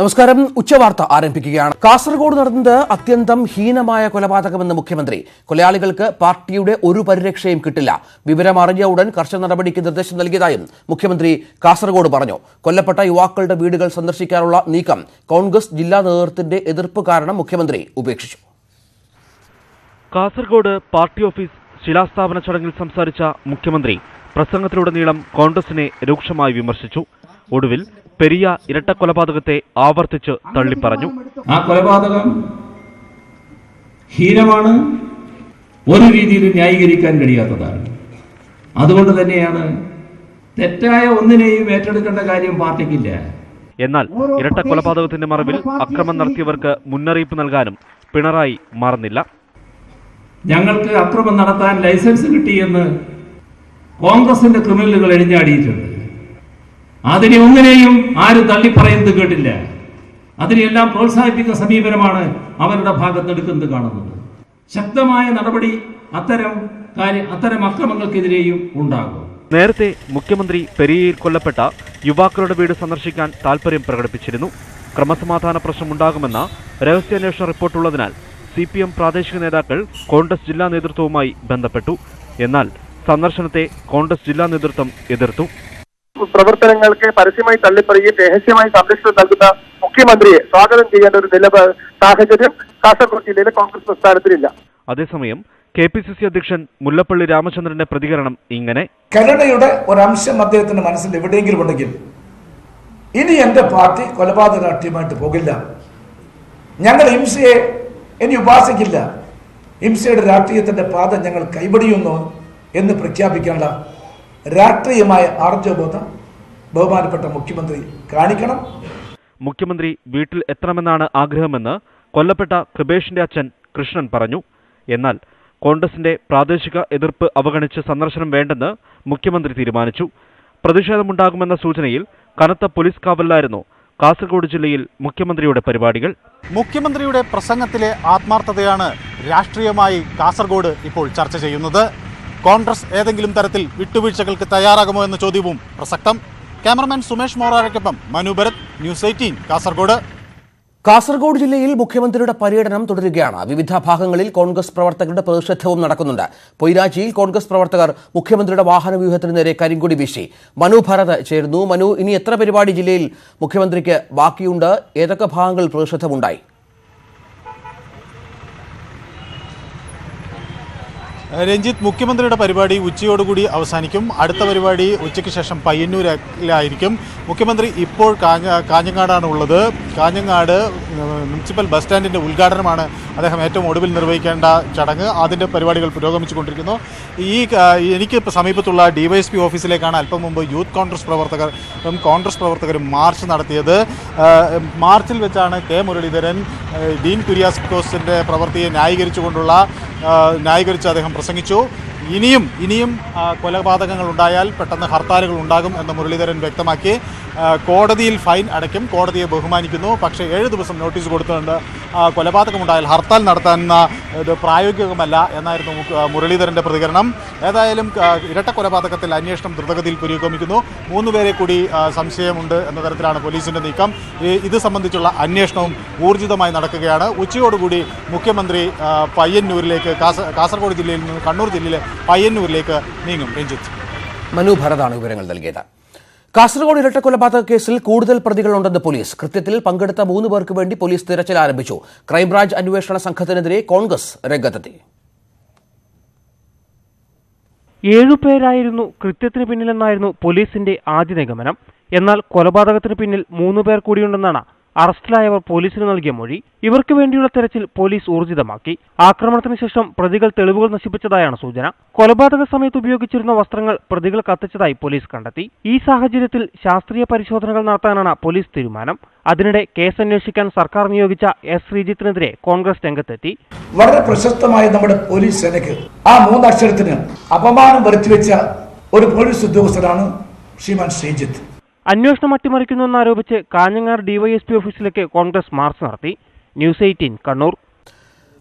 നമസ്കാരം. ഉച്ചവാർത്ത ആരംഭിക്കുകയാണ്. കാസർഗോഡ് നടന്നത് അത്യന്തം ഹീനമായ കൊലപാതകമെന്ന് മുഖ്യമന്ത്രി. കൊലയാളികൾക്ക് പാർട്ടിയുടെ ഒരു പരിരക്ഷയും കിട്ടില്ല. വിവരം അറിഞ്ഞ ഉടൻ കർശന നടപടിക്ക് നിർദ്ദേശം നൽകിയതായും മുഖ്യമന്ത്രി കാസർഗോഡ് പറഞ്ഞു. കൊല്ലപ്പെട്ട യുവാക്കളുടെ വീടുകൾ സന്ദർശിക്കാനുള്ള നീക്കം കോൺഗ്രസ് ജില്ലാ നേതൃത്വത്തിന്റെ എതിർപ്പ് കാരണം മുഖ്യമന്ത്രി ഉപേക്ഷിച്ചു. കാസർഗോഡ് പാർട്ടി ഓഫീസ് ശിലാസ്ഥാപന ചടങ്ങിൽ സംസാരിച്ച മുഖ്യമന്ത്രി പ്രസംഗത്തിലുടനീളം കോൺഗ്രസിനെ രൂക്ഷമായി വിമർശിച്ചു. ഒടുവിൽ പെരിയ ഇരട്ടക്കൊലപാതകത്തെ ആവർത്തിച്ച് തള്ളിപ്പറഞ്ഞു. ആ കൊലപാതകം ഹീനമാണ്. ഒരു രീതിയിലും ന്യായീകരിക്കാൻ കഴിയാത്തതാണ്. അതുകൊണ്ട് തന്നെയാണ് തെറ്റായ ഒന്നിനെയും ഏറ്റെടുക്കേണ്ട കാര്യം പാർട്ടിക്കില്ല. എന്നാൽ ഇരട്ട കൊലപാതകത്തിന്റെ മറവിൽ അക്രമം നടത്തിയവർക്ക് മുന്നറിയിപ്പ് നൽകാനും പിണറായി മറന്നില്ല. ഞങ്ങൾക്ക് അക്രമം നടത്താൻ ലൈസൻസ് കിട്ടിയെന്ന് കോൺഗ്രസിന്റെ ക്രിമിനലുകൾ എഴിഞ്ഞാടിയിട്ടുണ്ട്. അതിനെ ഒന്നിനെയും ആരും തള്ളിപ്പറയുന്നത് കേട്ടില്ല. അതിനെയെല്ലാം പ്രോത്സാഹിപ്പിക്കുന്ന സമീപനമാണ് അവരുടെ ഭാഗത്ത് എടുക്കുന്നത് കാണുന്നത്. ശക്തമായ നടപടി അത്തരം കാര്യം അത്തരം അക്രമങ്ങൾക്കെതിരെയും ഉണ്ടാകും. നേരത്തെ മുഖ്യമന്ത്രി പെരിയയിൽ കൊല്ലപ്പെട്ട യുവാക്കളുടെ വീട് സന്ദർശിക്കാൻ താൽപര്യം പ്രകടിപ്പിച്ചിരുന്നു. ക്രമസമാധാന പ്രശ്നമുണ്ടാകുമെന്ന രഹസ്യാന്വേഷണ റിപ്പോർട്ടുള്ളതിനാൽ സി പി എം പ്രാദേശിക നേതാക്കൾ കോൺഗ്രസ് ജില്ലാ നേതൃത്വവുമായി ബന്ധപ്പെട്ടു. എന്നാൽ സന്ദർശനത്തെ കോൺഗ്രസ് ജില്ലാ നേതൃത്വം എതിർത്തു. പ്രവർത്തനങ്ങൾക്ക് പരസ്യമായി തള്ളിപ്പറയുകയും രഹസ്യമായി സംരക്ഷണം നൽകുന്ന മുഖ്യമന്ത്രിയെ സ്വാഗതം ചെയ്യേണ്ട ഒരു നിലപാ സാഹചര്യം കാസർഗോഡ് ജില്ലയിലെ കോൺഗ്രസ് പ്രസ്ഥാനത്തിലില്ല. അതേസമയം കെ പി സി സി അധ്യക്ഷൻ മുല്ലപ്പള്ളി രാമചന്ദ്രന്റെ പ്രതികരണം ഇങ്ങനെ. കരുണയുടെ ഒരംശം അദ്ദേഹത്തിന്റെ മനസ്സിൽ എവിടെയെങ്കിലും ഉണ്ടെങ്കിൽ ഇനി എന്റെ പാർട്ടി കൊലപാതക രാഷ്ട്രീയമായിട്ട് പോകില്ല. ഞങ്ങൾ ഹിംസയെ ഇനി ഉപാസിക്കില്ല. ഹിംസയുടെ രാഷ്ട്രീയത്തിന്റെ പാത ഞങ്ങൾ കൈപിടിയുന്നു എന്ന് പ്രഖ്യാപിക്കാനുള്ള രാഷ്ട്രീയമായ ആർജവബോധം ബഹുമാനപ്പെട്ട മുഖ്യമന്ത്രി കാണിക്കണം. മുഖ്യമന്ത്രി വീട്ടിൽ എത്തണമെന്നാണ് ആഗ്രഹമെന്ന് കൊല്ലപ്പെട്ട കൃപേഷിന്റെ അച്ഛൻ കൃഷ്ണൻ പറഞ്ഞു. എന്നാൽ കോൺഗ്രസിന്റെ പ്രാദേശിക എതിർപ്പ് അവഗണിച്ച് സന്ദർശനം വേണ്ടെന്ന് മുഖ്യമന്ത്രി തീരുമാനിച്ചു. പ്രതിഷേധമുണ്ടാകുമെന്ന സൂചനയിൽ കനത്ത പോലീസ് കാവലിലായിരുന്നു കാസർഗോഡ് ജില്ലയിൽ മുഖ്യമന്ത്രിയുടെ പരിപാടികൾ. മുഖ്യമന്ത്രിയുടെ പ്രസംഗത്തിലെ ആത്മാർത്ഥതയാണ് രാഷ്ട്രീയമായി കാസർഗോഡ് ഇപ്പോൾ ചർച്ച ചെയ്യുന്നത്. കോൺഗ്രസ് ഏതെങ്കിലും തരത്തിൽ വിട്ടുവീഴ്ചകൾക്ക് തയ്യാറാകുമോ എന്ന ചോദ്യവും പ്രസക്തം. ക്യാമറമാൻ സുമേഷ് മോറാരയ്ക്കൊപ്പം മനു ഭരത് ന്യൂസ് എയ്റ്റീൻ കാസർഗോഡ്. കാസർഗോഡ് ജില്ലയിൽ മുഖ്യമന്ത്രിയുടെ പര്യടനം തുടരുകയാണ്. വിവിധ ഭാഗങ്ങളിൽ കോൺഗ്രസ് പ്രവർത്തകരുടെ പ്രതിഷേധവും നടക്കുന്നുണ്ട്. പൊയ്രാജിയിൽ കോൺഗ്രസ് പ്രവർത്തകർ മുഖ്യമന്ത്രിയുടെ വാഹന വ്യൂഹത്തിന് നേരെ കരിങ്കൊടി വീശി. മനു ഭരത് ചേരുന്നു. മനു ഇനി എത്ര പരിപാടി ജില്ലയിൽ മുഖ്യമന്ത്രിക്ക് ബാക്കിയുണ്ട്? ഏതൊക്കെ ഭാഗങ്ങളിൽ പ്രതിഷേധമുണ്ടായി? രഞ്ജിത്ത് മുഖ്യമന്ത്രിയുടെ പരിപാടി ഉച്ചയോടുകൂടി അവസാനിക്കും. അടുത്ത പരിപാടി ഉച്ചയ്ക്ക് ശേഷം പയ്യന്നൂരിലായിരിക്കും. മുഖ്യമന്ത്രി ഇപ്പോൾ കാഞ്ഞങ്ങാടാണ് ഉള്ളത്. കാഞ്ഞങ്ങാട് മുനിസിപ്പൽ ബസ് സ്റ്റാൻഡിന്റെ ഉദ്ഘാടനമാണ് അദ്ദേഹം ഏറ്റവും ഒടുവിൽ നിർവഹിക്കേണ്ട ചടങ്ങ്. അതിന്റെ പരിപാടികൾ പുരോഗമിച്ചുകൊണ്ടിരിക്കുന്നു. ഈ എനിക്ക് സമീപത്തുള്ള ഡിവൈഎസ്പി ഓഫീസിലേക്കാണ് അല്പം മുമ്പ് യൂത്ത് കോൺഗ്രസ് പ്രവർത്തകർ ഉം, കോൺഗ്രസ് പ്രവർത്തകരും മാർച്ച് നടത്തിയത്. മാർച്ചിൽ വെച്ചാണ് കെ മുരളീധരൻ ഡീൻ കുര്യാസ്കോസിന്റെ പ്രവൃത്തിയെ ന്യായീകരിച്ചുകൊണ്ടുള്ള ന്യായീകരിച്ച് അദ്ദേഹം പ്രസംഗിച്ചു. ഇനിയും ഇനിയും കൊലപാതകങ്ങൾ ഉണ്ടായാൽ പെട്ടെന്ന് ഹർത്താലുകൾ ഉണ്ടാകും എന്ന് മുരളീധരൻ വ്യക്തമാക്കി. കോടതിയിൽ ഫൈൻ അടയ്ക്കും കോടതിയെ ബഹുമാനിക്കുന്നു. പക്ഷേ ഏഴ് ദിവസം നോട്ടീസ് കൊടുത്തുകൊണ്ട് കൊലപാതകമുണ്ടായാൽ ഹർത്താൽ നടത്താൻ ഇത് പ്രായോഗികമല്ല എന്നായിരുന്നു മുരളീധരന്റെ പ്രതികരണം. ഏതായാലും ഇരട്ട കൊലപാതകത്തിൽ അന്വേഷണം ദ്രുതഗതിയിൽ പുരോഗമിക്കുന്നു. മൂന്ന് പേരെ കൂടി സംശയമുണ്ട് എന്ന തരത്തിലാണ് പോലീസിന്റെ നീക്കം. ഇത് സംബന്ധിച്ചുള്ള അന്വേഷണവും ഊർജിതമായി നടക്കുകയാണ്. ഉച്ചയോടുകൂടി മുഖ്യമന്ത്രി പയ്യന്നൂരിലേക്ക് കാസ കാസർഗോഡ് ജില്ലയിൽ നിന്ന് കണ്ണൂർ ജില്ലയിലെ പയ്യന്നൂരിലേക്ക് നീങ്ങും രഞ്ജിത്ത്. മനു ഭരതാണ് വിവരങ്ങൾ നൽകിയത്. കാസർഗോഡ് ഇരട്ടക്കൊലപാതക കേസിൽ കൂടുതൽ പ്രതികളുണ്ടെന്ന് പോലീസ്. കൃത്യത്തിൽ പങ്കെടുത്ത മൂന്ന് പേർക്ക് വേണ്ടി പോലീസ് തിരച്ചിൽ ആരംഭിച്ചു. ക്രൈംബ്രാഞ്ച് അന്വേഷണ സംഘത്തിനെതിരെ കോൺഗ്രസ് രംഗത്തെത്തി. ഏഴുപേരായിരുന്നു കൃത്യത്തിന് പിന്നിലെന്നായിരുന്നു പോലീസിന്റെ ആദ്യ നിഗമനം. എന്നാൽ കൊലപാതകത്തിന് പിന്നിൽ മൂന്ന് പേർ കൂടിയുണ്ടെന്നാണ് അറസ്റ്റിലായവർ പോലീസിന് നൽകിയ മൊഴി ഇവർക്ക് വേണ്ടിയുള്ള തെരച്ചിൽ പോലീസ് ഊർജിതമാക്കി. ആക്രമണത്തിന് ശേഷം പ്രതികൾ തെളിവുകൾ നശിപ്പിച്ചതായാണ് സൂചന. കൊലപാതക സമയത്ത് ഉപയോഗിച്ചിരുന്ന വസ്ത്രങ്ങൾ പ്രതികൾ കത്തിച്ചതായി പോലീസ് കണ്ടെത്തി. ഈ സാഹചര്യത്തിൽ ശാസ്ത്രീയ പരിശോധനകൾ നടത്താനാണ് പോലീസ് തീരുമാനം. അതിനിടെ കേസ് അന്വേഷിക്കാൻ സർക്കാർ നിയോഗിച്ച എസ്. ശ്രീജിത്തിനെതിരെ കോൺഗ്രസ് രംഗത്തെത്തി. വളരെ പ്രശസ്തമായ നമ്മുടെ പോലീസ് സേനയ്ക്ക് ആ മൂന്നക്ഷരത്തിന് അപമാനം വരുത്തിവെച്ച ഒരു പോലീസ് ഉദ്യോഗസ്ഥനാണ് ശ്രീമാൻ ശ്രീജിത്ത്. അന്വേഷണം അട്ടിമറിക്കുന്നുവെന്നാരോപിച്ച് കാഞ്ഞങ്ങാട് ഡിവൈഎസ്പി ഓഫീസിലേക്ക് കോൺഗ്രസ് മാർച്ച് നടത്തി. News eighteen Kannur.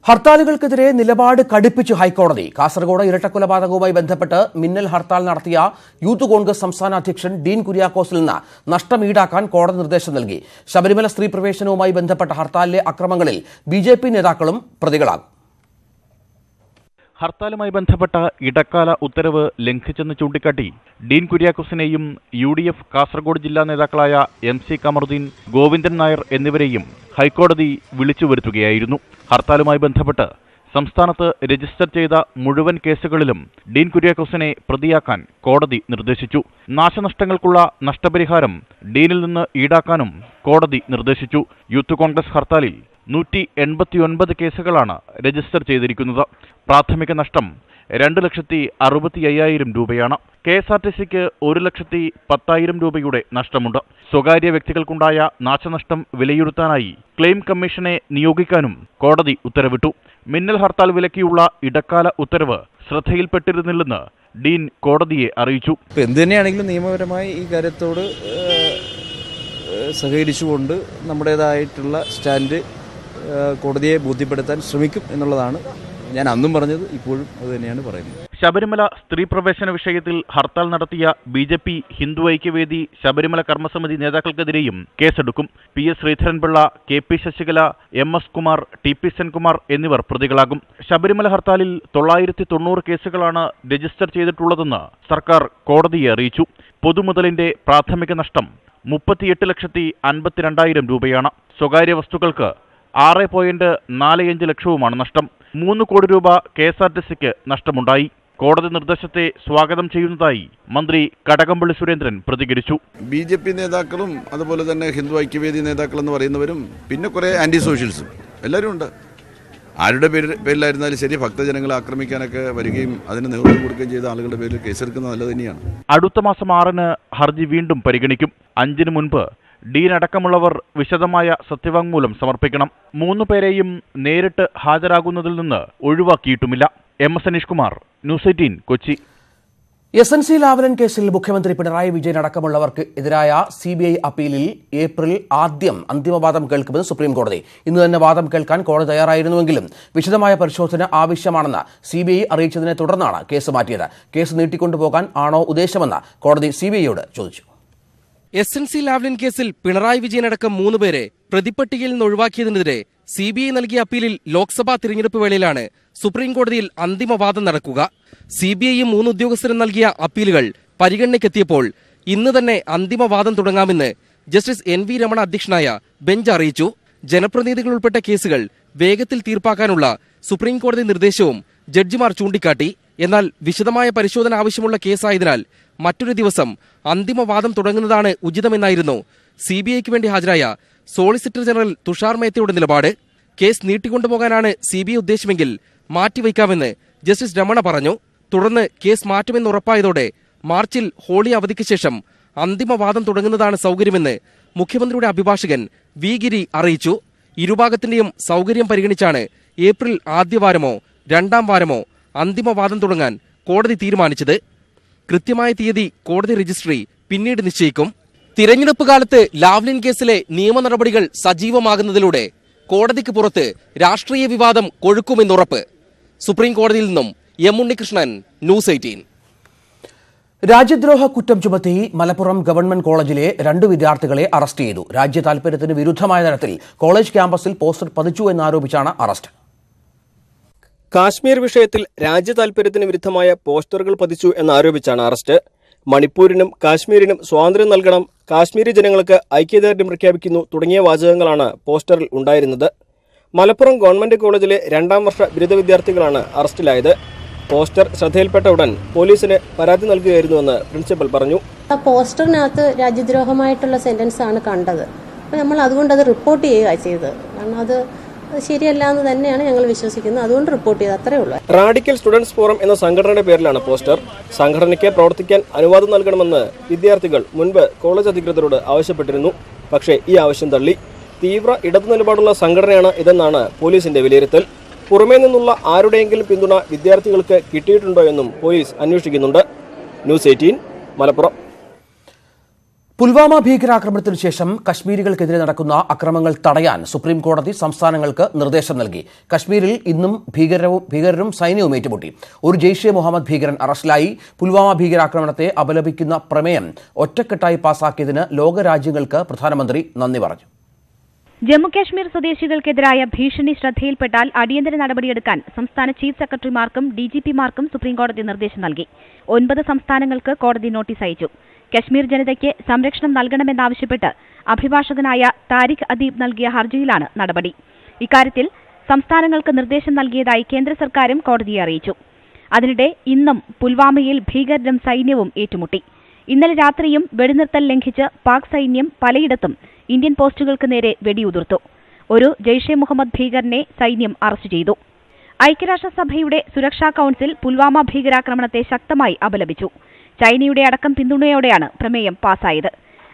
ഹർത്താലുകൾക്കെതിരെ നിലപാട് കടുപ്പിച്ചു ഹൈക്കോടതി. കാസർഗോഡ് ഇരട്ടക്കൊലപാതകവുമായി ബന്ധപ്പെട്ട് മിന്നൽ ഹർത്താൽ നടത്തിയ യൂത്ത് കോൺഗ്രസ് സംസ്ഥാന അധ്യക്ഷൻ ഡീൻ കുര്യാക്കോസിൽ നിന്ന് നഷ്ടം ഈടാക്കാൻ കോടതി നിർദ്ദേശം നൽകി. ശബരിമല സ്ത്രീ പ്രവേശനവുമായി ബന്ധപ്പെട്ട ഹർത്താലിലെ അക്രമങ്ങളിൽ ബി നേതാക്കളും പ്രതികളാകും. ഹർത്താലുമായി ബന്ധപ്പെട്ട ഇടക്കാല ഉത്തരവ് ലംഘിച്ചെന്ന് ചൂണ്ടിക്കാട്ടി ഡീൻ കുര്യാക്കോസിനെയും യു ഡി എഫ് കാസർഗോഡ് ജില്ലാ നേതാക്കളായ എം സി കമറുദ്ദീൻ ഗോവിന്ദൻ നായർ എന്നിവരെയും ഹൈക്കോടതി വിളിച്ചു വരുത്തുകയായിരുന്നു ഹർത്താലുമായി ബന്ധപ്പെട്ട് സംസ്ഥാനത്ത് രജിസ്റ്റർ ചെയ്ത മുഴുവൻ കേസുകളിലും ഡീൻ കുര്യാക്കോസിനെ പ്രതിയാക്കാൻ കോടതി നിർദ്ദേശിച്ചു. നാശനഷ്ടങ്ങൾക്കുള്ള നഷ്ടപരിഹാരം ഡീനിൽ നിന്ന് ഈടാക്കാനും കോടതി നിർദ്ദേശിച്ചു. യൂത്ത് കോൺഗ്രസ് ഹർത്താലിൽ നൂറ്റി എൺപത്തിയൊൻപത് കേസുകളാണ് രജിസ്റ്റർ ചെയ്തിരിക്കുന്നത്. പ്രാഥമിക നഷ്ടം രണ്ട് ലക്ഷത്തി അറുപത്തി അയ്യായിരം രൂപയാണ്. കെ എസ് ആർ ടി സിക്ക് ഒരു ലക്ഷത്തി പത്തായിരം രൂപയുടെ നഷ്ടമുണ്ട്. സ്വകാര്യ വ്യക്തികൾക്കുണ്ടായ നാശനഷ്ടം വിലയിരുത്താനായി ക്ലെയിം കമ്മീഷനെ നിയോഗിക്കാനും കോടതി ഉത്തരവിട്ടു. മിന്നൽ ഹർത്താൽ വിലക്കിയുള്ള ഇടക്കാല ഉത്തരവ് ശ്രദ്ധയിൽപ്പെട്ടിരുന്നില്ലെന്ന് ഡീൻ കോടതിയെ അറിയിച്ചു. എന്തു തന്നെയാണെങ്കിലും നിയമപരമായി ഈ കാര്യത്തോട് സഹകരിച്ചുകൊണ്ട് നമ്മുടേതായിട്ടുള്ള സ്റ്റാൻഡ് കോടതിയെ ബോധ്യപ്പെടുത്താൻ ശ്രമിക്കും എന്നുള്ളതാണ് ഞാൻ അന്നും പറഞ്ഞത് ഇപ്പോഴും അത് തന്നെയാണ് പറയുന്നത്. ശബരിമല സ്ത്രീ പ്രവേശന വിഷയത്തിൽ ഹർത്താൽ നടത്തിയ B J P Hindu Aikyavedi Sabarimala കർമ്മസമിതി നേതാക്കൾക്കെതിരെയും കേസെടുക്കും. P S Sreedharan Pillai K P Sasikala M S Kumar T P Senkumar എന്നിവർ പ്രതികളാകും. ശബരിമല ഹർത്താലിൽ തൊള്ളായിരത്തി തൊണ്ണൂറ് കേസുകളാണ് രജിസ്റ്റർ ചെയ്തിട്ടുള്ളതെന്ന് സർക്കാർ കോടതിയെ അറിയിച്ചു. പൊതുമുതലിന്റെ പ്രാഥമിക നഷ്ടം മുപ്പത്തിയെട്ട് ലക്ഷത്തി അൻപത്തിരണ്ടായിരം രൂപയാണ്. സ്വകാര്യ വസ്തുക്കൾക്ക് ആറ് പോയിന്റ് നാല് അഞ്ച് ലക്ഷവുമാണ് നഷ്ടം. മൂന്ന് കോടി രൂപ കെ എസ് ആർ ടി സിക്ക് നഷ്ടമുണ്ടായി. കോടതി നിർദ്ദേശത്തെ സ്വാഗതം ചെയ്യുന്നതായി മന്ത്രി കടകംപള്ളി സുരേന്ദ്രൻ പ്രതികരിച്ചു. ബി ജെ പി നേതാക്കളും അതുപോലെ തന്നെ ഹിന്ദു ഐക്യവേദി നേതാക്കളെന്ന് പറയുന്നവരും പിന്നെ കുറേ ആന്റി സോഷ്യൽസും എല്ലാവരും ഉണ്ട്. ആരുടെ പേര് പേരിലായിരുന്നാലും ശരി ഭക്തജനങ്ങളെ ആക്രമിക്കാനൊക്കെ വരികയും അതിന് നേതൃത്വം കൊടുക്കുകയും ചെയ്ത ആളുകളുടെ പേരിൽ കേസെടുക്കുന്നത് നല്ലത് തന്നെയാണ്. അടുത്ത മാസം ആറിന് ഹർജി വീണ്ടും പരിഗണിക്കും. അഞ്ചിന് മുൻപ് ഡീൻ അടക്കമുള്ളവർ വിശദമായ സത്യവാങ്മൂലം സമർപ്പിക്കണം. മൂന്നു പേരെയും നേരിട്ട് ഹാജരാകുന്നതിൽ നിന്ന് ഒഴിവാക്കിയിട്ടുമില്ല. M S Aneesh Kumar news eighteen Kochi. S N C Lavalin കേസിൽ മുഖ്യമന്ത്രി പിണറായി വിജയൻ അടക്കമുള്ളവർക്ക് എതിരായ സി ബി ഐ അപ്പീലിൽ ഏപ്രിൽ ആദ്യം അന്തിമവാദം കേൾക്കുമെന്ന് സുപ്രീം കോടതി ഇന്ന് തന്നെ വാദം കേൾക്കാൻ കോടതി തയ്യാറായിരുന്നുവെങ്കിലും വിശദമായ പരിശോധന ആവശ്യമാണെന്ന് സി ബി ഐ അറിയിച്ചതിനെ തുടർന്നാണ് കേസ് മാറ്റിയത്. കേസ് നീട്ടിക്കൊണ്ടുപോകാൻ ആണോ ഉദ്ദേശമെന്ന് കോടതി സി ബി ഐയോട് ചോദിച്ചു. എസ് എൻ സി ലാവ്ലിൻ കേസിൽ പിണറായി വിജയനടക്കം മൂന്നുപേരെ പ്രതിപ്പട്ടികയിൽ നിന്ന് ഒഴിവാക്കിയതിനെതിരെ സി ബി ഐ നൽകിയ അപ്പീലിൽ ലോക്സഭാ തിരഞ്ഞെടുപ്പ് വേളയിലാണ് സുപ്രീം കോടതിയിൽ അന്തിമവാദം നടക്കുക. സി ബി ഐയും മൂന്ന് ഉദ്യോഗസ്ഥരും നൽകിയ അപ്പീലുകൾ പരിഗണനയ്ക്കെത്തിയപ്പോൾ ഇന്ന് തന്നെ അന്തിമവാദം തുടങ്ങാമെന്ന് ജസ്റ്റിസ് എൻ വി രമണ അധ്യക്ഷനായ ബെഞ്ച് അറിയിച്ചു. ജനപ്രതിനിധികൾ ഉൾപ്പെട്ട കേസുകൾ വേഗത്തിൽ തീർപ്പാക്കാനുള്ള സുപ്രീം കോടതി നിർദ്ദേശവും ജഡ്ജിമാർ ചൂണ്ടിക്കാട്ടി. എന്നാൽ വിശദമായ പരിശോധന ആവശ്യമുള്ള കേസായതിനാൽ മറ്റൊരു ദിവസം അന്തിമവാദം തുടങ്ങുന്നതാണ് ഉചിതമെന്നായിരുന്നു സി ബി ഐക്ക് വേണ്ടി ഹാജരായ സോളിസിറ്റർ ജനറൽ തുഷാർ മേത്തയുടെ നിലപാട്. കേസ് നീട്ടിക്കൊണ്ടുപോകാനാണ് സി ബി ഐ ഉദ്ദേശമെങ്കിൽ മാറ്റിവയ്ക്കാമെന്ന് ജസ്റ്റിസ് രമണ പറഞ്ഞു. തുടർന്ന് കേസ് മാറ്റുമെന്ന് ഉറപ്പായതോടെ മാർച്ചിൽ ഹോളി അവധിക്ക് ശേഷം അന്തിമവാദം തുടങ്ങുന്നതാണ് സൗകര്യമെന്ന് മുഖ്യമന്ത്രിയുടെ അഭിഭാഷകൻ വി ഗിരി അറിയിച്ചു. ഇരുഭാഗത്തിന്റെയും സൗകര്യം പരിഗണിച്ചാണ് ഏപ്രിൽ ആദ്യവാരമോ രണ്ടാം വാരമോ അന്തിമവാദം തുടങ്ങാൻ കോടതി തീരുമാനിച്ചത്. കൃത്യമായ തീയതി കോടതി രജിസ്ട്രി പിന്നീട് നിശ്ചയിക്കും. തിരഞ്ഞെടുപ്പ് കാലത്ത് ലാവ്ലിൻ കേസിലെ നിയമ നടപടികൾ സജീവമാകുന്നതിലൂടെ കോടതിക്ക് പുറത്ത് രാഷ്ട്രീയ വിവാദം കൊഴുക്കുമെന്നുറപ്പ്. സുപ്രീം കോടതിയിൽ നിന്നും എം ഉണ്ണികൃഷ്ണൻ ന്യൂസ് എയ്റ്റീൻ. രാജ്യദ്രോഹ കുറ്റം ചുമത്തി മലപ്പുറം ഗവൺമെന്റ് കോളേജിലെ രണ്ട് വിദ്യാർത്ഥികളെ അറസ്റ്റ് ചെയ്തു. രാജ്യ താൽപര്യത്തിന് വിരുദ്ധമായ തരത്തിൽ കോളേജ് ക്യാമ്പസിൽ പോസ്റ്റർ പതിച്ചു എന്നാരോപിച്ചാണ് അറസ്റ്റ്. കാശ്മീർ വിഷയത്തിൽ രാജ്യ താൽപര്യത്തിന് വിരുദ്ധമായ പോസ്റ്ററുകൾ പതിച്ചു എന്നാരോപിച്ചാണ് അറസ്റ്റ്. മണിപ്പൂരിനും കാശ്മീരിനും സ്വാതന്ത്ര്യം നൽകണം കാശ്മീരി ജനങ്ങൾക്ക് ഐക്യദാർഢ്യം പ്രഖ്യാപിക്കുന്നു തുടങ്ങിയ വാചകങ്ങളാണ് പോസ്റ്ററിൽ ഉണ്ടായിരുന്നത്. മലപ്പുറം ഗവൺമെന്റ് കോളേജിലെ രണ്ടാം വർഷ ബിരുദ വിദ്യാർത്ഥികളാണ് അറസ്റ്റിലായത്. പോസ്റ്റർ ശ്രദ്ധയിൽപ്പെട്ട ഉടൻ പോലീസിന് പരാതി നൽകുകയായിരുന്നുവെന്ന് പ്രിൻസിപ്പൽ പറഞ്ഞു. ആ പോസ്റ്ററിനകത്ത് രാജ്യദ്രോഹമായിട്ടുള്ള സെന്റൻസ് ആണ് കണ്ടത്. അപ്പോൾ നമ്മൾ അതുകൊണ്ട് അത് റിപ്പോർട്ട് ചെയ്യുക ചെയ്തത്. കാരണം അത് ശരിയല്ല എന്ന് തന്നെയാണ് ഞങ്ങൾ വിശ്വസിക്കുന്നത്. അതുകൊണ്ട് റിപ്പോർട്ട് ചെയ്ത് അത്രേ ഉള്ളൂ. റാഡിക്കൽ സ്റ്റുഡൻസ് ഫോറം എന്ന സംഘടനയുടെ പേരിലാണ് പോസ്റ്റർ. സംഘടനയ്ക്ക് പ്രവർത്തിക്കാൻ അനുവാദം നൽകണമെന്ന് വിദ്യാർത്ഥികൾ മുൻപ് കോളേജ് അധികൃതരോട് ആവശ്യപ്പെട്ടിരുന്നു. പക്ഷേ ഈ ആവശ്യം തള്ളി. തീവ്ര ഇടതു നിലപാടുള്ള സംഘടനയാണ് ഇതെന്നാണ് പോലീസിന്റെ വിലയിരുത്തൽ. പുറമേ നിന്നുള്ള ആരുടെയെങ്കിലും പിന്തുണ വിദ്യാർത്ഥികൾക്ക് കിട്ടിയിട്ടുണ്ടോ എന്നും പോലീസ് അന്വേഷിക്കുന്നുണ്ട്. News eighteen Malappuram. പുൽവാമ ഭീകരാക്രമണത്തിനു ശേഷം കശ്മീരികൾക്കെതിരെ നടക്കുന്ന അക്രമങ്ങൾ തടയാൻ സുപ്രീം കോടതി സംസ്ഥാനങ്ങൾക്ക് നിർദ്ദേശം നൽകി. കശ്മീരിൽ ഇന്നും ഭീകരവും ഭീകരരും സൈന്യവും ഏറ്റുമുട്ടി. ഒരു ജെയ്ഷെ മുഹമ്മദ് ഭീകരൻ അറസ്റ്റിലായി. പുൽവാമ ഭീകരാക്രമണത്തെ അപലപിക്കുന്ന പ്രമേയം ഒറ്റക്കെട്ടായി പാസാക്കിയതിന് ലോകരാജ്യങ്ങൾക്ക് പ്രധാനമന്ത്രി നന്ദി പറഞ്ഞു. ജമ്മുകാശ്മീർ സ്വദേശികൾക്കെതിരായ ഭീഷണി ശ്രദ്ധയിൽപ്പെട്ടാൽ അടിയന്തര നടപടിയെടുക്കാൻ സംസ്ഥാന ചീഫ് സെക്രട്ടറിമാർക്കും ഡിജിപിമാർക്കും സുപ്രീംകോടതി നിർദ്ദേശം നൽകി. ഒൻപത് സംസ്ഥാനങ്ങൾക്ക് കോടതി നോട്ടീസ് അയച്ചു. കശ്മീർ ജനതയ്ക്ക് സംരക്ഷണം നൽകണമെന്നാവശ്യപ്പെട്ട് അഭിഭാഷകനായ താരിഖ് അദീബ് നൽകിയ ഹർജിയിലാണ് നടപടി. ഇക്കാര്യത്തിൽ സംസ്ഥാനങ്ങൾക്ക് നിർദ്ദേശം നൽകിയതായി കേന്ദ്ര സർക്കാരും കോടതിയെ അറിയിച്ചു. അതിനിടെ ഇന്നും പുൽവാമയിൽ ഭീകരരും സൈന്യവും ഏറ്റുമുട്ടി. ഇന്നലെ രാത്രിയും വെടിനിർത്തൽ ലംഘിച്ച് പാക് സൈന്യം പലയിടത്തും ഇന്ത്യൻ പോസ്റ്റുകൾക്ക് നേരെ വെടിയുതിർത്തു. ഒരു ജെയ്ഷെ മുഹമ്മദ് ഭീകരനെ സൈന്യം അറസ്റ്റ് ചെയ്തു. ഐക്യരാഷ്ട്രസഭയുടെ സുരക്ഷാ കൌൺസിൽ പുൽവാമ ഭീകരാക്രമണത്തെ ശക്തമായി അപലപിച്ചു. ചൈനയുടെ അടക്കം പിന്തുണയോടെയാണ് പ്രമേയം പാസായത്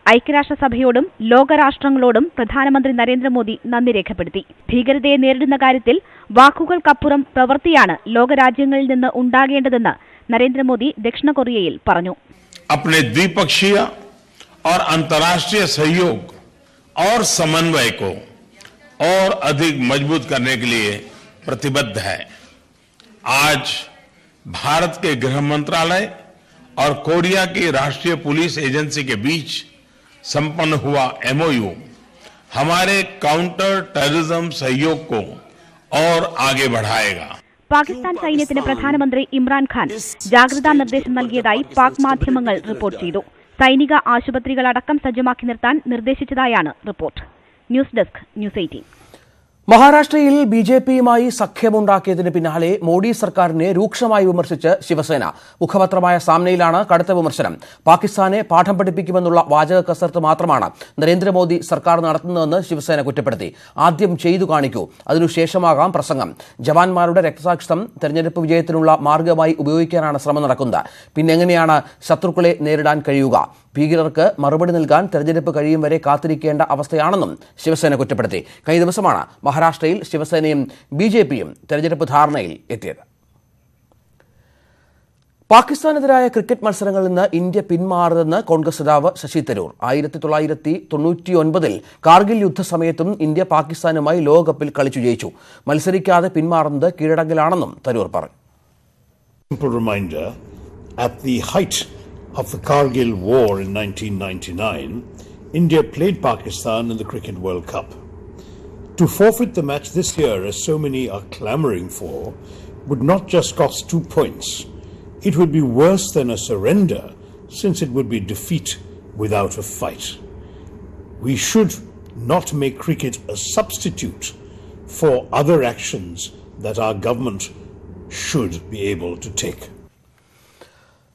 ഐക്യരാഷ്ട്രസഭയോടും ലോകരാഷ്ട്രങ്ങളോടും പ്രധാനമന്ത്രി നരേന്ദ്രമോദി നന്ദി രേഖപ്പെടുത്തി ഭീകരതയെ നേരിടുന്ന കാര്യത്തിൽ വാക്കുകൾക്കപ്പുറം പ്രവൃത്തിയാണ് ലോകരാജ്യങ്ങളിൽ നിന്ന് ഉണ്ടാകേണ്ടതെന്ന് നരേന്ദ്രമോദി ദക്ഷിണ കൊറിയയിൽ പറഞ്ഞു अपने द्विपक्षीय और अंतर्राष्ट्रीय सहयोग और समन्वय को और अधिक मजबूत करने के लिए प्रतिबद्ध है आज भारत के गृह मंत्रालय और कोरिया की राष्ट्रीय पुलिस एजेंसी के बीच संपन्न हुआ एमओयू हमारे काउंटर टेररिज्म सहयोग को और आगे बढ़ाएगा പാകിസ്ഥാൻ സൈന്യത്തിന് പ്രധാനമന്ത്രി ഇമ്രാൻഖാൻ ജാഗ്രതാ നിർദ്ദേശം നൽകിയതായി പാക് മാധ്യമങ്ങൾ റിപ്പോർട്ട് ചെയ്തു സൈനിക ആശുപത്രികളടക്കം സജ്ജമാക്കി നിർത്താൻ നിർദ്ദേശിച്ചതായാണ് report news desk news eighteen മഹാരാഷ്ട്രയിൽ ബി ജെ പിയുമായി സഖ്യമുണ്ടാക്കിയതിന് പിന്നാലെ മോഡി സർക്കാരിനെ രൂക്ഷമായി വിമർശിച്ച് ശിവസേന. മുഖപത്രമായ സാമ്നയിലാണ് കടുത്ത വിമർശനം. പാകിസ്ഥാനെ പാഠം പഠിപ്പിക്കുമെന്നുള്ള വാചക കസർത്ത് മാത്രമാണ് നരേന്ദ്രമോദി സർക്കാർ നടത്തുന്നതെന്ന് ശിവസേന കുറ്റപ്പെടുത്തി. ആദ്യം ചെയ്തു കാണിക്കൂ. അതിനുശേഷമാകാം പ്രസംഗം. ജവാന്മാരുടെ രക്തസാക്ഷിത്വം തെരഞ്ഞെടുപ്പ് വിജയത്തിനുള്ള മാർഗമായി ഉപയോഗിക്കാനാണ് ശ്രമം നടക്കുന്നത്. പിന്നെങ്ങനെയാണ് ശത്രുക്കളെ നേരിടാൻ കഴിയുക? ഭീകരർക്ക് മറുപടി നൽകാൻ തെരഞ്ഞെടുപ്പ് കഴിയും വരെ കാത്തിരിക്കേണ്ട അവസ്ഥയാണെന്നും ശിവസേന കുറ്റപ്പെടുത്തി. കഴിഞ്ഞ ദിവസമാണ് മഹാരാഷ്ട്രയിൽ ശിവസേനയും ബി ജെ പിയും തെരഞ്ഞെടുപ്പ് ധാരണയിൽ എത്തിയത്. പാകിസ്ഥാനെതിരായ ക്രിക്കറ്റ് മത്സരങ്ങളിൽ നിന്ന് ഇന്ത്യ പിന്മാറുതെന്ന് കോൺഗ്രസ് നേതാവ് ശശി തരൂർ. ആയിരത്തി തൊള്ളായിരത്തി തൊണ്ണൂറ്റിയൊൻപതിൽ കാർഗിൽ യുദ്ധസമയത്തും ഇന്ത്യ പാകിസ്ഥാനുമായി ലോകകപ്പിൽ കളിച്ചു ജയിച്ചു. മത്സരിക്കാതെ പിന്മാറുന്നത് കീഴടങ്ങലാണെന്നും തരൂർ പറഞ്ഞു. Of the Kargil War in 1999, India played Pakistan in the Cricket World Cup. To forfeit the match this year, as so many are clamouring for, would not just cost two points. It would be worse than a surrender, since it would be defeat without a fight. We should not make cricket a substitute for other actions that our government should be able to take.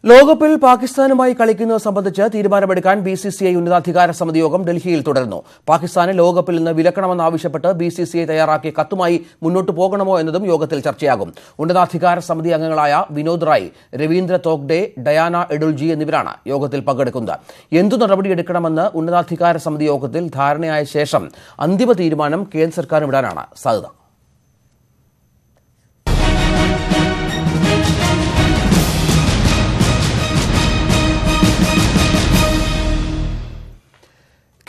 ലോകകപ്പിൽ പാകിസ്ഥാനുമായി കളിക്കുന്നത് സംബന്ധിച്ച് തീരുമാനമെടുക്കാൻ B C C I ഉന്നതാധികാര സമിതി യോഗം ഡൽഹിയിൽ തുടരുന്നു. പാകിസ്ഥാനെ ലോകകപ്പിൽ നിന്ന് വിലക്കണമെന്നാവശ്യപ്പെട്ട് ബി സി സി ഐ തയ്യാറാക്കിയ കത്തുമായി മുന്നോട്ട് പോകണമോ എന്നതും യോഗത്തിൽ ചർച്ചയാകും. ഉന്നതാധികാര സമിതി അംഗങ്ങളായ വിനോദ് റായ് രവീന്ദ്ര തോഗ്ഡെ ഡയാന എഡുൽജി എന്നിവരാണ് യോഗത്തിൽ പങ്കെടുക്കുന്നത്. എന്തു നടപടിയെടുക്കണമെന്ന് ഉന്നതാധികാര സമിതി യോഗത്തിൽ ധാരണയായ ശേഷം അന്തിമ തീരുമാനം കേന്ദ്ര സർക്കാരിന് വിടാനാണ് സാധ്യത.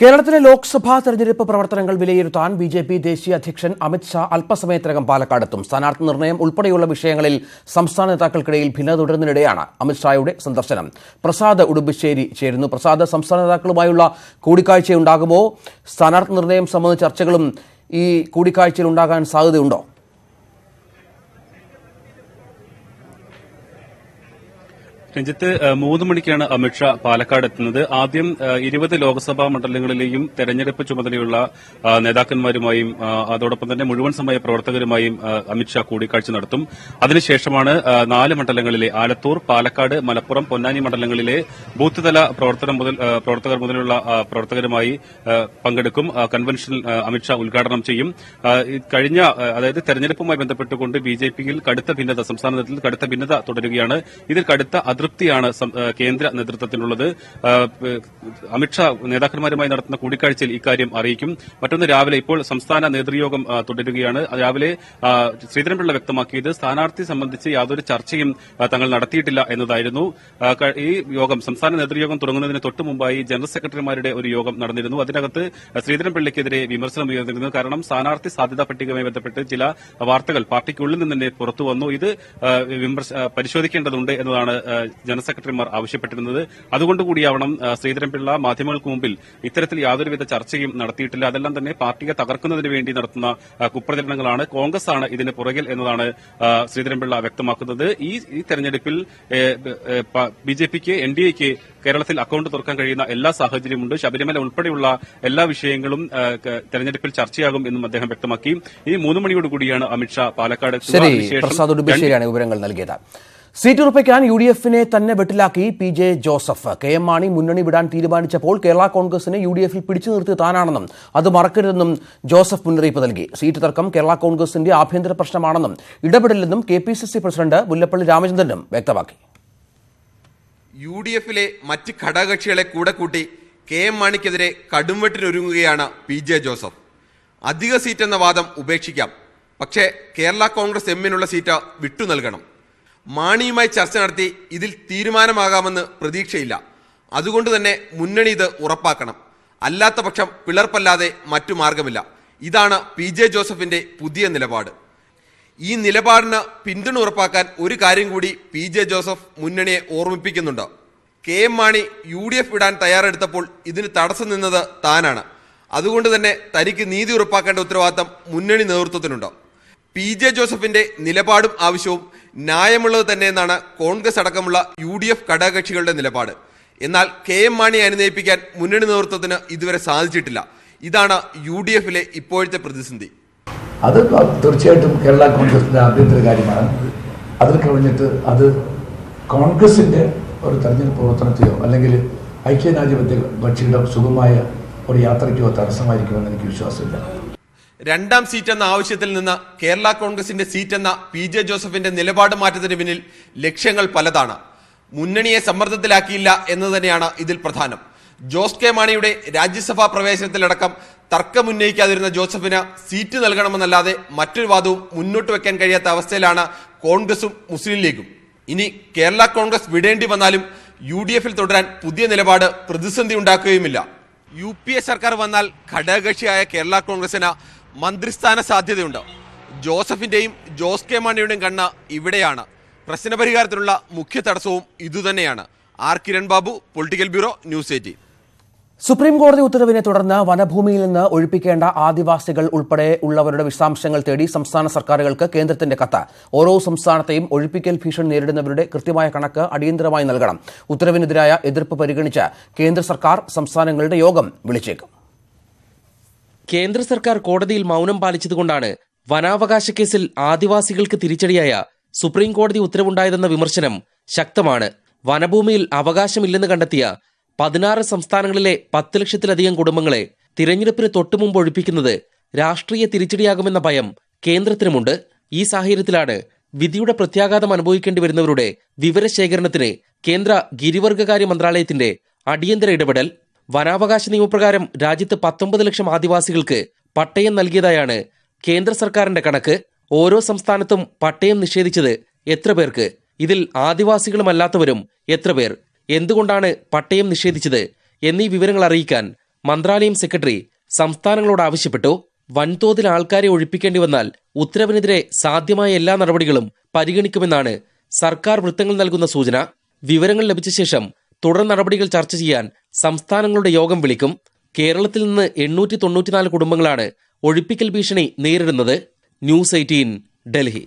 കേരളത്തിലെ ലോക്സഭാ തെരഞ്ഞെടുപ്പ് പ്രവർത്തനങ്ങൾ വിലയിരുത്താൻ ബി ജെ പി ദേശീയ അധ്യക്ഷൻ അമിത്ഷാ അല്പസമയത്തിനകം പാലക്കാടെത്തും. സ്ഥാനാർത്ഥി നിർണയം ഉൾപ്പെടെയുള്ള വിഷയങ്ങളിൽ സംസ്ഥാന നേതാക്കൾക്കിടയിൽ ഭിന്നത തുടരുന്നതിനിടെയാണ് അമിത്ഷായുടെ സന്ദർശനം. പ്രസാദ് ഉടുമ്പശ്ശേരി ചേരുന്നു. പ്രസാദ് സംസ്ഥാന നേതാക്കളുമായുള്ള കൂടിക്കാഴ്ചയുണ്ടാകുമോ? സ്ഥാനാർത്ഥി നിർണയം സംബന്ധിച്ച ചർച്ചകളും ഈ കൂടിക്കാഴ്ചയിൽ ഉണ്ടാകാൻ സാധ്യതയുണ്ടോ? രഞ്ജിത്ത് മൂന്ന് മണിക്കാണ് അമിത്ഷാ പാലക്കാട് എത്തുന്നത്. ആദ്യം ഇരുപത് ലോക്സഭാ മണ്ഡലങ്ങളിലെയും തെരഞ്ഞെടുപ്പ് ചുമതലയുള്ള നേതാക്കന്മാരുമായും അതോടൊപ്പം തന്നെ മുഴുവൻ സമയ പ്രവർത്തകരുമായും അമിത്ഷാ കൂടിക്കാഴ്ച നടത്തും. അതിനുശേഷമാണ് നാല് മണ്ഡലങ്ങളിലെ ആലത്തൂർ പാലക്കാട് മലപ്പുറം പൊന്നാനി മണ്ഡലങ്ങളിലെ ബൂത്ത് തല പ്രവർത്തനം മുതൽ പ്രവർത്തകർ മുതലുള്ള പ്രവർത്തകരുമായി പങ്കെടുക്കും. കൺവെൻഷൻ അമിത്ഷാ ഉദ്ഘാടനം ചെയ്യും. കഴിഞ്ഞ അതായത് തെരഞ്ഞെടുപ്പുമായി ബന്ധപ്പെട്ടുകൊണ്ട് ബിജെപിയിൽ കടുത്ത ഭിന്നത സംസ്ഥാനതലത്തിൽ കടുത്ത ഭിന്നത തുടരുകയാണ്. ഇതിൽ കടുത്ത അതൃപ്തിയാണ് കേന്ദ്ര നേതൃത്വത്തിനുള്ളത്. അമിത്ഷാ നേതാക്കന്മാരുമായി നടത്തുന്ന കൂടിക്കാഴ്ചയിൽ ഇക്കാര്യം അറിയിക്കും. മറ്റൊന്ന് രാവിലെ ഇപ്പോൾ സംസ്ഥാന നേതൃയോഗം തുടരുകയാണ്. രാവിലെ ശ്രീധരൻപിള്ള വ്യക്തമാക്കിയത് സ്ഥാനാർത്ഥി സംബന്ധിച്ച് യാതൊരു ചർച്ചയും തങ്ങൾ നടത്തിയിട്ടില്ല എന്നതായിരുന്നു. ഈ യോഗം സംസ്ഥാന നേതൃയോഗം തുടങ്ങുന്നതിന് തൊട്ടു മുമ്പായി ജനറൽ സെക്രട്ടറിമാരുടെ ഒരു യോഗം നടന്നിരുന്നു. അതിനകത്ത് ശ്രീധരൻപിള്ളയ്ക്കെതിരെ വിമർശനം ഉയർന്നിരുന്നു. കാരണം സ്ഥാനാർത്ഥി സാധ്യതാ പട്ടികയുമായി ബന്ധപ്പെട്ട് ചില വാർത്തകൾ പാർട്ടിക്കുള്ളിൽ നിന്ന് തന്നെ പുറത്തുവന്നു ഇത് പരിശോധിക്കേണ്ടതുണ്ട് എന്നതാണ് ജനറൽ സെക്രട്ടറിമാർ ആവശ്യപ്പെട്ടിരുന്നത്. അതുകൊണ്ടുകൂടിയാവണം കൂടിയാവണം ശ്രീധരൻപിള്ള മാധ്യമങ്ങൾക്ക് മുമ്പിൽ ഇത്തരത്തിൽ യാതൊരുവിധ ചർച്ചയും നടത്തിയിട്ടില്ല. അതെല്ലാം തന്നെ പാർട്ടിയെ തകർക്കുന്നതിന് വേണ്ടി നടത്തുന്ന കുപ്രചരണങ്ങളാണ്. കോൺഗ്രസ് ആണ് ഇതിന് പുറകിൽ എന്നതാണ് ശ്രീധരൻപിള്ള വ്യക്തമാക്കുന്നത്. ഈ ഈ തെരഞ്ഞെടുപ്പിൽ ബി ജെ പിക്ക് എൻ ഡി എക്ക് കേരളത്തിൽ അക്കൌണ്ട് തുറക്കാൻ കഴിയുന്ന എല്ലാ സാഹചര്യമുണ്ട്. ശബരിമല ഉൾപ്പെടെയുള്ള എല്ലാ വിഷയങ്ങളും തെരഞ്ഞെടുപ്പിൽ ചർച്ചയാകും എന്നും അദ്ദേഹം വ്യക്തമാക്കി. ഈ മൂന്ന് മണിയോടുകൂടിയാണ് അമിത്ഷാ പാലക്കാട്. ശരി പ്രസാദ് ഉടുമ്പശ്ശേരിയാണ് വിവരങ്ങൾ നൽകിയത്. സീറ്റ് ഉറപ്പിക്കാൻ യു ഡി എഫിനെ തന്നെ വെട്ടിലാക്കി P J Joseph. K M Mani മുന്നണി വിടാൻ തീരുമാനിച്ചപ്പോൾ കേരള കോൺഗ്രസിനെ യു ഡി എഫിൽ പിടിച്ചു നിർത്തി താനാണെന്നും അത് മറക്കരുതെന്നും ജോസഫ് മുന്നറിയിപ്പ് നൽകി. സീറ്റ് തർക്കം കേരള കോൺഗ്രസിന്റെ ആഭ്യന്തര പ്രശ്നമാണെന്നും ഇടപെടില്ലെന്നും K P C C president Mullappally രാമചന്ദ്രനും വ്യക്തമാക്കി. യു ഡി എഫിലെ മറ്റ് ഘടകകക്ഷികളെ കൂടെ കൂട്ടി കെ എം മാണിക്കെതിരെ കടുംവെട്ടിനൊരുങ്ങുകയാണ് പി ജെ ജോസഫ്. അധിക സീറ്റ് എന്ന വാദം ഉപേക്ഷിക്കാം. പക്ഷേ കേരള കോൺഗ്രസ് എമ്മിനുള്ള സീറ്റ് വിട്ടു നൽകണം. മാണിയുമായി ചർച്ച നടത്തി ഇതിൽ തീരുമാനമാകാമെന്ന് പ്രതീക്ഷയില്ല. അതുകൊണ്ട് തന്നെ മുന്നണി ഇത് ഉറപ്പാക്കണം. അല്ലാത്ത പക്ഷം പിളർപ്പല്ലാതെ മറ്റു മാർഗമില്ല. ഇതാണ് പി ജെ ജോസഫിന്റെ പുതിയ നിലപാട്. ഈ നിലപാടിന് പിന്തുണ ഉറപ്പാക്കാൻ ഒരു കാര്യം കൂടി പി ജെ ജോസഫ് മുന്നണിയെ ഓർമ്മിപ്പിക്കുന്നുണ്ട്. K M Mani U D F ഇടാൻ തയ്യാറെടുത്തപ്പോൾ ഇതിന് തടസ്സം നിന്നത് താനാണ്. അതുകൊണ്ട് തന്നെ തനിക്ക് നീതി ഉറപ്പാക്കേണ്ട ഉത്തരവാദിത്തം മുന്നണി നേതൃത്വത്തിനുണ്ട്. പി ജെ ജോസഫിന്റെ നിലപാടും ആവശ്യവും ന്യായമുള്ളത് തന്നെ എന്നാണ് കോൺഗ്രസ് അടക്കമുള്ള യു ഡി എഫ് ഘടകകക്ഷികളുടെ നിലപാട്. എന്നാൽ കെ എം മാണിയെ അനുനയിപ്പിക്കാൻ മുന്നണി നേതൃത്വത്തിന് ഇതുവരെ സാധിച്ചിട്ടില്ല. ഇതാണ് യു ഡി എഫിലെ ഇപ്പോഴത്തെ പ്രതിസന്ധി. അത് തീർച്ചയായിട്ടും കേരള കോൺഗ്രസിന്റെ ആഭ്യന്തര കാര്യമാണ്. അതിൽ കഴിഞ്ഞിട്ട് അത് കോൺഗ്രസിന്റെ ഒരു തെരഞ്ഞെടുപ്പ് പ്രവർത്തനത്തെയോ അല്ലെങ്കിൽ ഐക്യരാജ്യപത്യ കക്ഷിയുടെ സുഖമായ ഒരു യാത്രയ്ക്കോ തടസ്സമായിരിക്കുമെന്ന് എനിക്ക് വിശ്വാസമില്ല. രണ്ടാം സീറ്റ് എന്ന ആവശ്യത്തിൽ നിന്ന് കേരള കോൺഗ്രസിന്റെ സീറ്റ് എന്ന പി ജെ ജോസഫിന്റെ നിലപാട് മാറ്റത്തിന് പിന്നിൽ ലക്ഷ്യങ്ങൾ പലതാണ്. മുന്നണിയെ സമ്മർദ്ദത്തിലാക്കിയില്ല എന്ന് തന്നെയാണ് ഇതിൽ പ്രധാനം. ജോസ് കെ മാണിയുടെ രാജ്യസഭാ പ്രവേശനത്തിലടക്കം തർക്കമുന്നയിക്കാതിരുന്ന ജോസഫിന് സീറ്റ് നൽകണമെന്നല്ലാതെ മറ്റൊരു വാദവും മുന്നോട്ട് വെക്കാൻ കഴിയാത്ത അവസ്ഥയിലാണ് കോൺഗ്രസും മുസ്ലിം ലീഗും. ഇനി കേരള കോൺഗ്രസ് വിടേണ്ടി വന്നാലും യു ഡി എഫിൽ തുടരാൻ പുതിയ നിലപാട് പ്രതിസന്ധി ഉണ്ടാക്കുകയുമില്ല. യു പി എ സർക്കാർ വന്നാൽ ഘടകകക്ഷിയായ കേരള കോൺഗ്രസിന് മന്ത്രിസ്ഥാന സാധ്യതയുണ്ട്. ജോസഫിന്റെയും ജോസ് കെ മാണിയുടെയും കണ്ണ് ഇവിടെയാണ്. പ്രശ്നപരിഹാരത്തിനുള്ള മുഖ്യ തടസ്സവും ഇതുതന്നെയാണ്. R Kiran Babu political bureau news eighteen. Supreme കോടതി ഉത്തരവിനെ തുടർന്ന് വനഭൂമിയിൽ നിന്ന് ഒഴിപ്പിക്കേണ്ട ആദിവാസികൾ ഉൾപ്പെടെ ഉള്ളവരുടെ വിശദാംശങ്ങൾ തേടി സംസ്ഥാന സർക്കാരുകൾക്ക് കേന്ദ്രത്തിന്റെ കത്ത്. ഓരോ സംസ്ഥാനത്തെയും ഒഴിപ്പിക്കൽ ഭീഷണി നേരിടുന്നവരുടെ കൃത്യമായ കണക്ക് അടിയന്തരമായി നൽകണം. ഉത്തരവിനെതിരായ എതിർപ്പ് പരിഗണിച്ച് കേന്ദ്ര സർക്കാർ സംസ്ഥാനങ്ങളുടെ യോഗം വിളിച്ചേക്കും. കേന്ദ്ര സർക്കാർ കോടതിയിൽ മൗനം പാലിച്ചതുകൊണ്ടാണ് വനാവകാശ കേസിൽ ആദിവാസികൾക്ക് തിരിച്ചടിയായ സുപ്രീം കോടതി ഉത്തരവുണ്ടായതെന്ന വിമർശനം ശക്തമാണ്. വനഭൂമിയിൽ അവകാശമില്ലെന്ന് കണ്ടെത്തിയ പതിനാറ് സംസ്ഥാനങ്ങളിലെ പത്ത് ലക്ഷത്തിലധികം കുടുംബങ്ങളെ തിരഞ്ഞെടുപ്പിന് തൊട്ടുമുമ്പ് ഒഴിപ്പിക്കുന്നത് രാഷ്ട്രീയ തിരിച്ചടിയാകുമെന്ന ഭയം കേന്ദ്രത്തിനുമുണ്ട്. ഈ സാഹചര്യത്തിലാണ് വിധിയുടെ പ്രത്യാഘാതം അനുഭവിക്കേണ്ടി വരുന്നവരുടെ വിവരശേഖരണത്തിന് കേന്ദ്ര ഗിരിവർഗകാര്യ മന്ത്രാലയത്തിന്റെ അടിയന്തര ഇടപെടൽ വനാവകാശ നിയമപ്രകാരം രാജ്യത്ത് പത്തൊമ്പത് ലക്ഷം ആദിവാസികൾക്ക് പട്ടയം നൽകിയതായാണ് കേന്ദ്ര സർക്കാരിന്റെ കണക്ക്. ഓരോ സംസ്ഥാനത്തും പട്ടയം നിഷേധിച്ചത് എത്ര പേർക്ക്? ഇതിൽ ആദിവാസികളുമല്ലാത്തവരും എത്ര പേർ? എന്തുകൊണ്ടാണ് പട്ടയം നിഷേധിച്ചത്? എന്നീ വിവരങ്ങൾ അറിയിക്കാൻ മന്ത്രാലയം സെക്രട്ടറി സംസ്ഥാനങ്ങളോട് ആവശ്യപ്പെട്ടു. വൻതോതിൽ ആൾക്കാരെ ഒഴിപ്പിക്കേണ്ടി വന്നാൽ ഉത്തരവിനെതിരെ സാധ്യമായ എല്ലാ നടപടികളും പരിഗണിക്കുമെന്നാണ് സർക്കാർ വൃത്തങ്ങൾ നൽകുന്ന സൂചന. വിവരങ്ങൾ ലഭിച്ച ശേഷം തുടർ നടപടികൾ ചർച്ച ചെയ്യാൻ സംസ്ഥാനങ്ങളുടെ യോഗം വിളിക്കും. കേരളത്തിൽ നിന്ന് എണ്ണൂറ്റി തൊണ്ണൂറ്റിനാല് കുടുംബങ്ങളാണ് ഒഴിപ്പിക്കൽ ഭീഷണി നേരിടുന്നത്. News eighteen Delhi.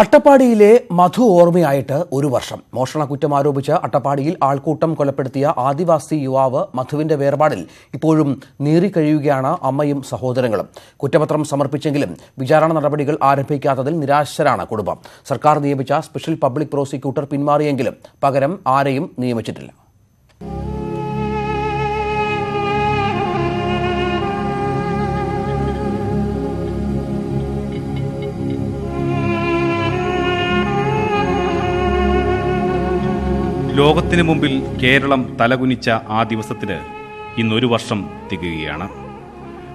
അട്ടപ്പാടിയിലെ മധു ഓർമ്മയായിട്ട് ഒരു വർഷം. മോഷണ കുറ്റം ആരോപിച്ച് അട്ടപ്പാടിയിൽ ആൾക്കൂട്ടം കൊലപ്പെടുത്തിയ ആദിവാസി യുവാവ് മധുവിന്റെ വേർപാടിൽ ഇപ്പോഴും നീറിക്കഴിയുകയാണ് അമ്മയും സഹോദരങ്ങളും. കുറ്റപത്രം സമർപ്പിച്ചെങ്കിലും വിചാരണ നടപടികൾ ആരംഭിക്കാത്തതിൽ നിരാശരാണ് കുടുംബം. സർക്കാർ നിയമിച്ച സ്പെഷ്യൽ പബ്ലിക് പ്രോസിക്യൂട്ടർ പിന്മാറിയെങ്കിലും പകരം ആരെയും നിയമിച്ചിട്ടില്ല. ലോകത്തിനു മുമ്പിൽ കേരളം തലകുനിച്ച ആ ദിവസത്തിന് ഇന്നൊരു വർഷം തികയുകയാണ്.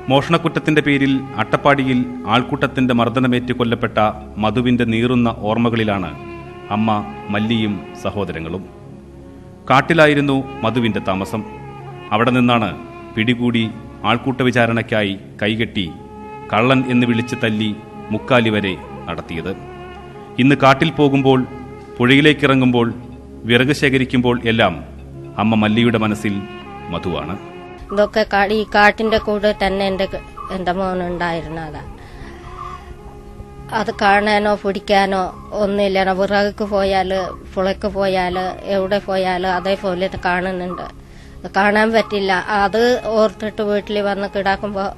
മോഷണക്കുറ്റത്തിന്റെ പേരിൽ അട്ടപ്പാടിയിൽ ആൾക്കൂട്ടത്തിന്റെ മർദ്ദനമേറ്റ് കൊല്ലപ്പെട്ട മധുവിന്റെ നീറുന്ന ഓർമ്മകളിലാണ് അമ്മ മല്ലിയും സഹോദരങ്ങളും. കാട്ടിലായിരുന്നു മധുവിന്റെ താമസം. അവിടെ നിന്നാണ് പിടികൂടി ആൾക്കൂട്ട വിചാരണയ്ക്കായി കൈകെട്ടി കള്ളൻ എന്ന് വിളിച്ച് തല്ലി മുക്കാലി വരെ നടത്തിയത്. ഇന്ന് കാട്ടിൽ പോകുമ്പോൾ പുഴയിലേക്കിറങ്ങുമ്പോൾ വിറക് ശേഖരിക്കുമ്പോൾ എല്ലാം അമ്മ മല്ലിയുടെ മനസ്സിൽ മധുവാണ്. ഇതൊക്കെ ഈ കാട്ടിന്റെ കൂടെ തന്നെ എന്റെ എന്റെ മോനുണ്ടായിരുന്നതാ അത് കാണാനോ പിടിക്കാനോ ഒന്നുമില്ല വിറക് പോയാൽ പുളക്ക് പോയാൽ എവിടെ പോയാൽ അതേപോലെ കാണുന്നുണ്ട്. കാണാൻ പറ്റില്ല. അത് ഓർത്തിട്ട് വീട്ടിൽ വന്ന് കിടക്കുമ്പോൾ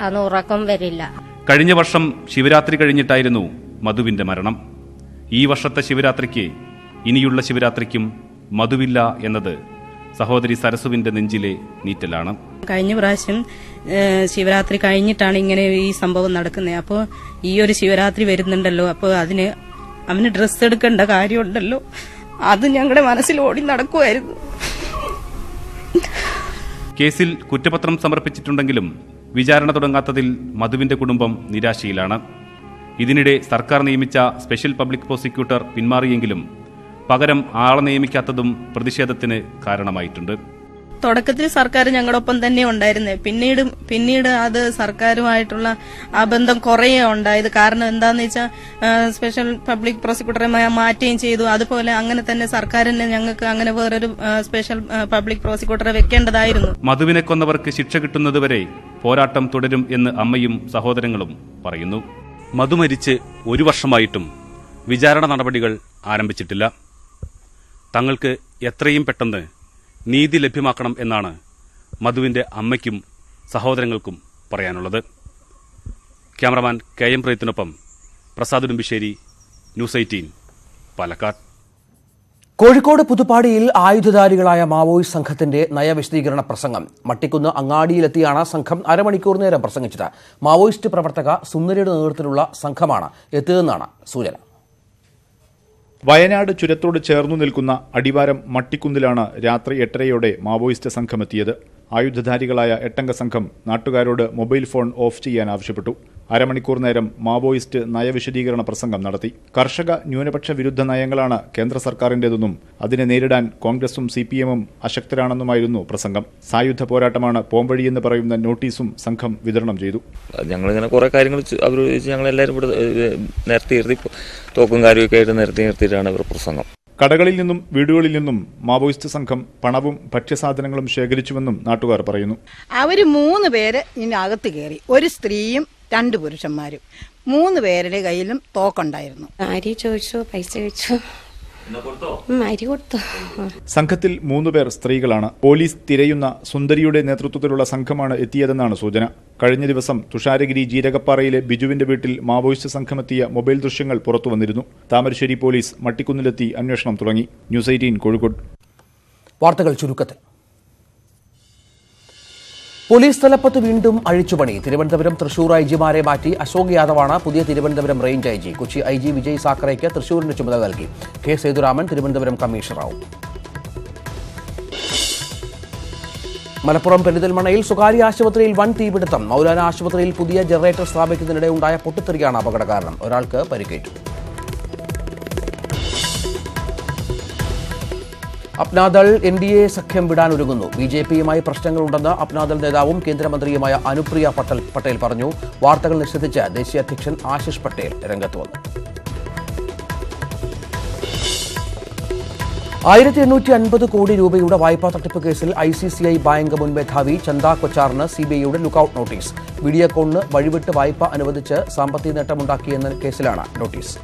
അന്ന് ഉറക്കം വരില്ല. കഴിഞ്ഞ വർഷം ശിവരാത്രി കഴിഞ്ഞിട്ടായിരുന്നു മധുവിന്റെ മരണം. ഈ വർഷത്തെ ശിവരാത്രിക്ക് ഇനിയുള്ള ശിവരാത്രിക്കും മധുവില്ല എന്നത് സഹോദരി സരസുവിന്റെ നെഞ്ചിലെ നീറ്റലാണ്. കഴിഞ്ഞ പ്രാവശ്യം ശിവരാത്രി കഴിഞ്ഞിട്ടാണ് ഇങ്ങനെ ഈ സംഭവം നടക്കുന്നത്. അപ്പോൾ ഈ ഒരു ശിവരാത്രി വരുന്നുണ്ടല്ലോ. അപ്പോൾ അതിന് അവന് ഡ്രസ്സ് എടുക്കേണ്ട കാര്യമുണ്ടല്ലോ. അത് ഞങ്ങളുടെ മനസ്സിൽ ഓടി നടക്കുമായിരുന്നു കേസിൽ കുറ്റപത്രം സമർപ്പിച്ചിട്ടുണ്ടെങ്കിലും വിചാരണ തുടങ്ങാത്തതിൽ മധുവിന്റെ കുടുംബം നിരാശയിലാണ്. ഇതിനിടെ സർക്കാർ നിയമിച്ച സ്പെഷ്യൽ പബ്ലിക് പ്രോസിക്യൂട്ടർ പിന്മാറിയെങ്കിലും പകരം ആളെ നിയമിക്കാത്തതും പ്രതിഷേധത്തിന് കാരണമായിട്ടുണ്ട്. തുടക്കത്തിൽ സർക്കാർ ഞങ്ങളുടെ ഒപ്പം തന്നെ ഉണ്ടായിരുന്നത് പിന്നീട് പിന്നീട് അത് സർക്കാരുമായിട്ടുള്ള ആ ബന്ധം കുറേ ഉണ്ടായത് കാരണം എന്താന്ന് വെച്ചാൽ സ്പെഷ്യൽ പബ്ലിക് പ്രോസിക്യൂട്ടറെ മാറ്റുകയും ചെയ്തു. അതുപോലെ അങ്ങനെ തന്നെ സർക്കാരിന് ഞങ്ങൾക്ക് അങ്ങനെ വേറൊരു സ്പെഷ്യൽ പബ്ലിക് പ്രോസിക്യൂട്ടറെ വെക്കേണ്ടതായിരുന്നു. മധുവിനെ കൊന്നവർക്ക് ശിക്ഷ കിട്ടുന്നതുവരെ പോരാട്ടം തുടരും എന്ന് അമ്മയും സഹോദരങ്ങളും പറയുന്നു. മധു മരിച്ച് ഒരു വർഷമായിട്ടും വിചാരണ നടപടികൾ ആരംഭിച്ചിട്ടില്ല. തങ്ങൾക്ക് എത്രയും പെട്ടെന്ന് നീതി ലഭ്യമാക്കണം എന്നാണ് മധുവിന്റെ അമ്മയ്ക്കും സഹോദരങ്ങൾക്കും പറയാനുള്ളത്. ക്യാമറമാൻ കെ എം പ്രയത്തിനൊപ്പം പ്രസാദ് ഉടുമ്പിശ്ശേരി ന്യൂസ് എയ്റ്റീൻ പാലക്കാട്. കോഴിക്കോട് പുതുപ്പാടിയിൽ ആയുധധാരികളായ മാവോയിസ്റ്റ് സംഘത്തിന്റെ നയവിശദീകരണ പ്രസംഗം. മട്ടിക്കുന്ന് അങ്ങാടിയിലെത്തിയാണ് സംഘം അരമണിക്കൂർ നേരം പ്രസംഗിച്ചത്. മാവോയിസ്റ്റ് പ്രവർത്തക സുന്ദരിയുടെ നേതൃത്വത്തിലുള്ള സംഘമാണ് എത്തിയതെന്നാണ് സൂചന. വയനാട് ചുരത്തോട് ചേർന്നു നിൽക്കുന്ന അടിവാരം മട്ടിക്കുന്നിലാണ് രാത്രി എട്ടരയോടെ മാവോയിസ്റ്റ് സംഘമെത്തിയത്. ആയുധധാരികളായ എട്ടംഗ സംഘം നാട്ടുകാരോട് മൊബൈൽ ഫോൺ ഓഫ് ചെയ്യാൻ ആവശ്യപ്പെട്ടു. അരമണിക്കൂർ നേരം മാവോയിസ്റ്റ് നയവിശദീകരണ പ്രസംഗം നടത്തി. കർഷക ന്യൂനപക്ഷ വിരുദ്ധ നയങ്ങളാണ് കേന്ദ്ര സർക്കാരിന്റേതെന്നും അതിനെ നേരിടാൻ കോൺഗ്രസും സി പി എമ്മും അശക്തരാണെന്നുമായിരുന്നു പ്രസംഗം. സായുധ പോരാട്ടമാണ് പോംവഴിയെന്ന് പറയുന്ന നോട്ടീസും സംഘം വിതരണം ചെയ്തു. ഞങ്ങളിങ്ങനെ കുറേ കാര്യങ്ങൾ അവർ ഞങ്ങളെല്ലാവരും ഇവിടെ ഏഹ്, നിരത്തി നിർത്തി തോക്കും കാര്യമൊക്കെ ആയിട്ട് നിരത്തി നിർത്തിയിട്ടാണ് ഇവർ പ്രസംഗം. കടകളിൽ നിന്നും വീടുകളിൽ നിന്നും മാവോയിസ്റ്റ് സംഘം പണവും ഭക്ഷ്യസാധനങ്ങളും ശേഖരിച്ചുവെന്നും നാട്ടുകാർ പറയുന്നു. അവർ മൂന്ന് പേര് ഇതിനകത്ത് കയറി ഒരു സ്ത്രീയും രണ്ട് പുരുഷന്മാരും. മൂന്ന് പേരുടെ കയ്യിലും തോക്കുണ്ടായിരുന്നു. അരി ചോദിച്ചു? പൈസ ചോദിച്ചു. സംഘത്തിൽ മൂന്നുപേർ സ്ത്രീകളാണ്. പോലീസ് തിരയുന്ന സുന്ദരിയുടെ നേതൃത്വത്തിലുള്ള സംഘമാണ് എത്തിയതെന്നാണ് സൂചന. കഴിഞ്ഞ ദിവസം തുഷാരഗിരി ജീരകപ്പാറയിലെ ബിജുവിന്റെ വീട്ടിൽ മാവോയിസ്റ്റ് സംഘമെത്തിയ മൊബൈൽ ദൃശ്യങ്ങൾ പുറത്തു വന്നിരുന്നു. താമരശ്ശേരി പോലീസ് മട്ടിക്കുന്നിലെത്തി അന്വേഷണം തുടങ്ങി. News eighteen Kozhikode. വാർത്തകൾ ചുരുക്കത്തിൽ. പോലീസ് തലപ്പത്ത് വീണ്ടും അഴിച്ചുപണി. തിരുവനന്തപുരം തൃശൂർ ഐ ജിമാരെ മാറ്റി അശോക് യാദവാണ് പുതിയ Thiruvananthapuram range I G. Kochi I G Vijay സാക്കറയ്ക്ക് തൃശൂരിന് ചുമതല നൽകി. കെ സേതുരാമൻ തിരുവനന്തപുരം കമ്മീഷണറാവും മലപ്പുറം പെരിന്തൽമണ്ണയിൽ സ്വകാര്യ ആശുപത്രിയിൽ വൻ തീപിടുത്തം. മൗലാന ആശുപത്രിയിൽ പുതിയ ജനറേറ്റർ സ്ഥാപിക്കുന്നതിനിടെ ഉണ്ടായ പൊട്ടിത്തെറിയാണ് അപകട കാരണം. ഒരാൾക്ക് പരിക്കേറ്റു. അപ്നാദൾ എൻ ഡി എ സഖ്യം വിടാനൊരുങ്ങുന്നു ബി ജെ പിയുമായി പ്രശ്നങ്ങളുണ്ടെന്ന് അപ്നാദൾ നേതാവും കേന്ദ്രമന്ത്രിയുമായ അനുപ്രിയ പട്ടേൽ പട്ടേൽ പറഞ്ഞു. വാർത്തകൾ നിഷേധിച്ച് ദേശീയ അധ്യക്ഷൻ ആശിഷ് പട്ടേൽ രംഗത്ത് വന്നു. ആയിരത്തി എണ്ണൂറ്റി അൻപത് കോടി രൂപയുടെ വായ്പാ തട്ടിപ്പ് കേസിൽ I C C I bank മുൻ മേധാവി ചന്ദ കൊച്ചാറിന് സി ബി ഐയുടെ ലുക്കൌട്ട് നോട്ടീസ്. വീഡിയോകോണിന് വഴിവിട്ട് വായ്പ അനുവദിച്ച് സാമ്പത്തിക നേട്ടമുണ്ടാക്കിയെന്ന കേസിലാണ് നോട്ടീസ്.